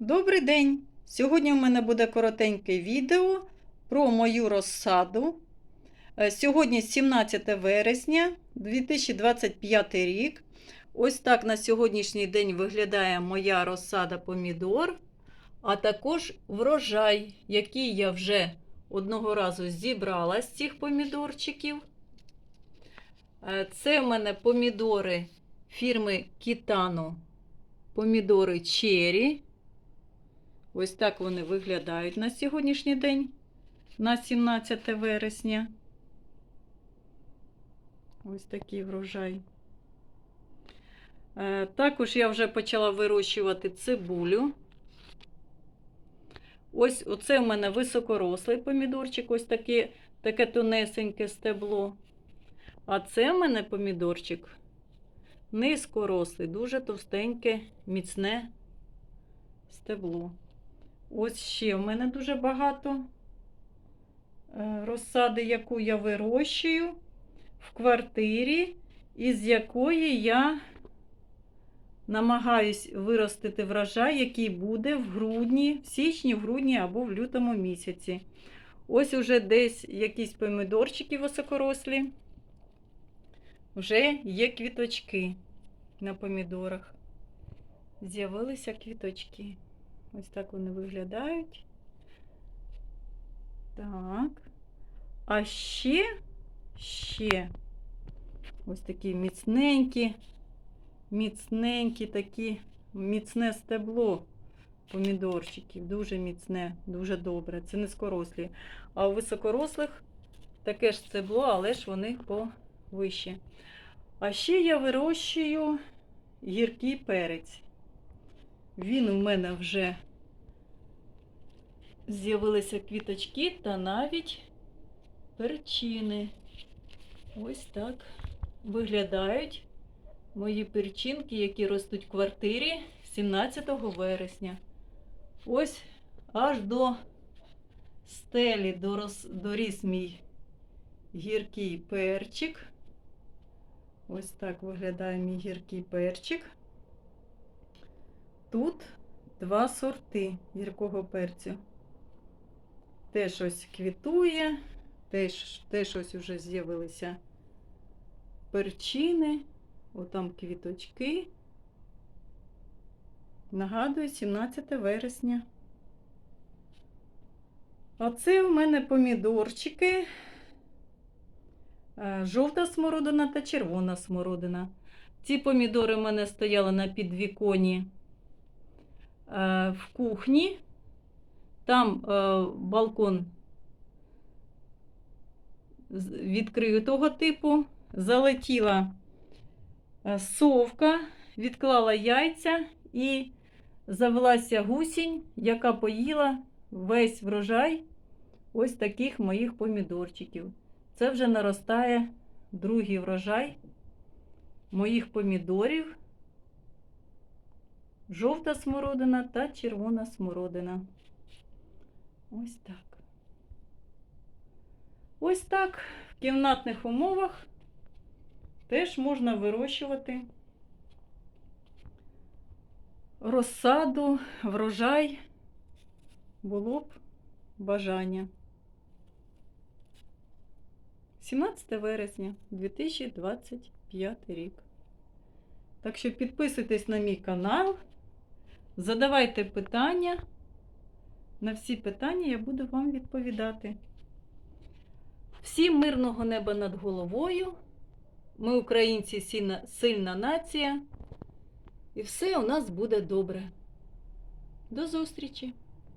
Добрий день! Сьогодні в мене буде коротеньке відео про мою розсаду. Е, Сьогодні 17 вересня 2025 рік. Ось так на сьогоднішній день виглядає моя розсада помідор, а також врожай, який я вже одного разу зібрала з цих помідорчиків. Е, Це в мене помідори фірми Кітано, помідори Черрі. Ось так вони виглядають на сьогоднішній день, на 17 вересня. Ось такий врожай. Е, Також я вже почала вирощувати цибулю. Ось оце в мене високорослий помідорчик, ось таке, таке тонесеньке стебло. А це в мене помідорчик низькорослий, дуже товстеньке, міцне стебло. Ось ще в мене дуже багато е, розсади, яку я вирощую в квартирі, із якої я намагаюсь виростити врожай, який буде в грудні, в січні, в грудні або в лютому місяці. Ось уже десь якісь помідорчики високорослі. Вже є квіточки на помідорах. З'явилися квіточки. Ось так вони виглядають. Так. А ще, ще ось такі міцненькі, міцненькі такі, міцне стебло помідорчиків. Дуже міцне, дуже добре. Це низькорослі. А у високорослих таке ж стебло, але ж вони повище. А ще я вирощую гіркий перець. Він у мене вже з'явилися квіточки та навіть перчини. Ось так виглядають мої перчинки, які ростуть в квартирі 17 вересня. Ось аж до стелі дорос, доріс мій гіркий перчик. Ось так виглядає мій гіркий перчик. Тут два сорти гіркого перцю. Теж ось квітує, теж, теж ось уже з'явилися перчини, отам квіточки. Нагадую, 17 вересня. А це в мене помідорчики, е, жовта смородина та червона смородина. Ці помідори в мене стояли на підвіконі в кухні. Там е, балкон відкритого типу. Залетіла е, совка, відклала яйця і завелася гусінь, яка поїла весь врожай ось таких моїх помідорчиків. Це вже наростає другий врожай моїх помідорів. Жовта смородина та червона смородина. Ось так. Ось так в кімнатних умовах теж можна вирощувати розсаду, врожай, було б бажання. 17 вересня 2025 рік. Так що підписуйтесь на мій канал, задавайте питання. На всі питання я буду вам відповідати. Всім мирного неба над головою. Ми, українці, сильна, сильна нація. І все у нас буде добре. До зустрічі!